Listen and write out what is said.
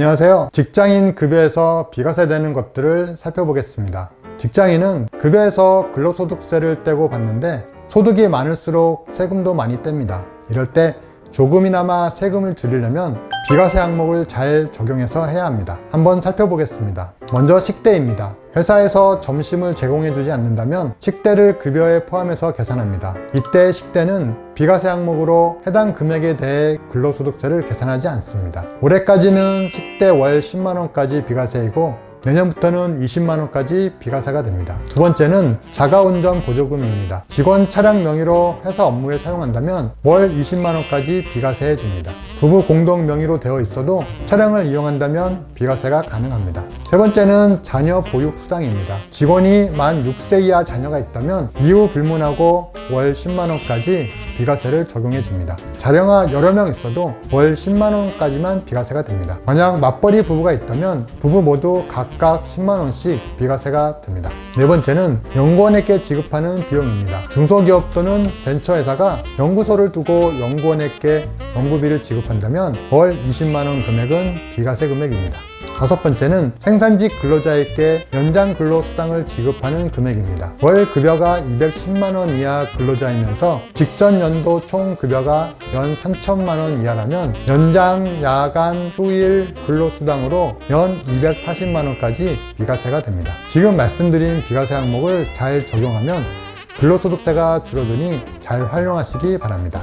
안녕하세요. 직장인 급여에서 비과세 되는 것들을 살펴보겠습니다. 직장인은 급여에서 근로소득세를 떼고 받는데 소득이 많을수록 세금도 많이 뗍니다. 이럴 때 조금이나마 세금을 줄이려면 비과세 항목을 잘 적용해서 해야 합니다. 한번 살펴보겠습니다. 먼저 식대입니다. 회사에서 점심을 제공해 주지 않는다면 식대를 급여에 포함해서 계산합니다. 이때 식대는 비과세 항목으로 해당 금액에 대해 근로소득세를 계산하지 않습니다. 올해까지는 식대 월 10만원까지 비과세이고 내년부터는 20만원까지 비과세가 됩니다. 두 번째는 자가운전 보조금입니다. 직원 차량 명의로 회사 업무에 사용한다면 월 20만원까지 비과세해 줍니다. 부부 공동 명의로 되어 있어도 차량을 이용한다면 비과세가 가능합니다. 세 번째는 자녀 보육 수당입니다. 직원이 만 6세 이하 자녀가 있다면 이후 불문하고 월 10만원까지 비과세를 적용해 줍니다. 자녀가 여러 명 있어도 월 10만원까지만 비과세가 됩니다. 만약 맞벌이 부부가 있다면 부부 모두 각각 10만원씩 비과세가 됩니다. 네 번째는 연구원에게 지급하는 비용입니다. 중소기업 또는 벤처회사가 연구소를 두고 연구원에게 연구비를 지급한다면 월 20만원 금액은 비과세 금액입니다. 다섯 번째는 생산직 근로자에게 연장 근로수당을 지급하는 금액입니다. 월 급여가 210만원 이하 근로자이면서 직전 연도 총 급여가 연 3천만원 이하라면 연장, 야간, 휴일 근로수당으로 연 240만원까지 비과세가 됩니다. 지금 말씀드린 비과세 항목을 잘 적용하면 근로소득세가 줄어드니 잘 활용하시기 바랍니다.